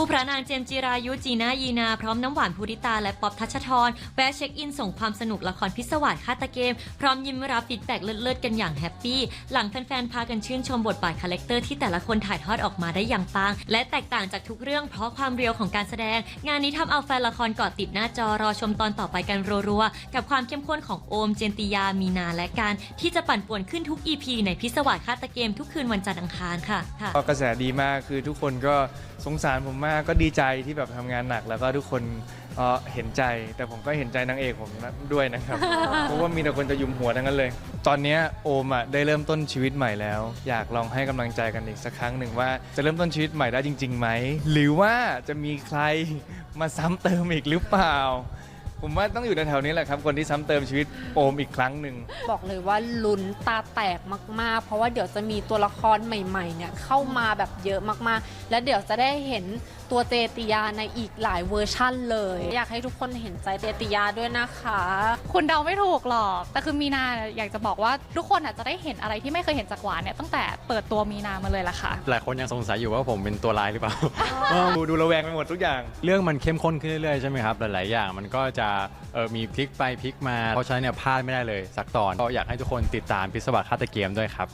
คู่พระนางเจมจิรายุจีนายีนาพร้อมน้ำหวานภูริตาและป๊อบทัชทรแวะเช็คอินส่งความสนุกละครพิศวาสฆาตเกม พร้อมยิ้มรับฟีดแบ็กเลิศๆกันอย่างแฮปปี้ หลังแฟนๆ พากันชื่นชมบทบาทคาแรคเตอร์ที่แต่ละคนถ่ายทอดออกมาได้อย่างปัง และแตกต่างจากทุกเรื่องเพราะความเรียวของการแสดง งานนี้ทำเอาแฟนละครเกาะติดหน้าจอรอชมตอนต่อไปกันรัวๆกับความเข้มข้นของโอมเจนติยามีนาและการที่จะปั่นป่วนขึ้นทุก EP ในพิศวาสฆาตเกม ทุกคืนวันจันทร์อังคารค่ะกระแสดีมากคือทุกคนก็สงสารผมมากก็ดีใจที่แบบทำงานหนัก แล้วก็ทุกคนเอ่อเห็นใจ แต่ผมก็เห็นใจนางเอกผมด้วยนะครับ เพราะว่ามีแต่คนจะยุมหัวทั้งนั้นเลย ตอนเนี้ยโอมอะได้เริ่มต้นชีวิตใหม่แล้ว อยากลองให้กำลังใจกันอีกสักครั้งหนึ่งว่าจะเริ่มต้นชีวิตใหม่ได้จริงๆไหมหรือว่าจะมีใครมาซ้ำเติมอีกหรือเปล่า ผมว่าต้องอยู่ในแถวๆนี้แหละครับ คนที่ซ้ำเติมชีวิตโอมอีกครั้งหนึ่ง บอกเลยว่าลุ้นตาแตกมาก ๆ เพราะว่าเดี๋ยวจะมีตัวละครใหม่ๆเนี่ยเข้ามาแบบเยอะมากๆ และเดี๋ยวจะได้เห็นตัวเจติยาในอีกหลายเวอร์ชั่นเลย อยากให้ทุกคนเห็นใจเจติยาด้วยนะคะ คุณเดาไม่ถูกหรอก แต่คือมีนาอยากจะบอกว่าทุกคนอาจจะได้เห็นอะไรที่ไม่เคยเห็นจากหวานเนี่ยตั้งแต่เปิดตัวมีนามาเลยล่ะค่ะ หลายคนยังสงสัยอยู่ว่าผมเป็นตัวร้ายหรือเปล่า ดูดูระแวงไปหมดทุกอย่าง เรื่องมันเข้มข้นขึ้นเรื่อยๆใช่ไหมครับ หลายๆอย่างมันก็จะเออมีพลิกไปพลิกมา เพราะฉะนั้นเนี่ยพลาดไม่ได้เลย สักตอนก็อยากให้ทุกคนติดตามพิศวาสฆาตเกมด้วยครับ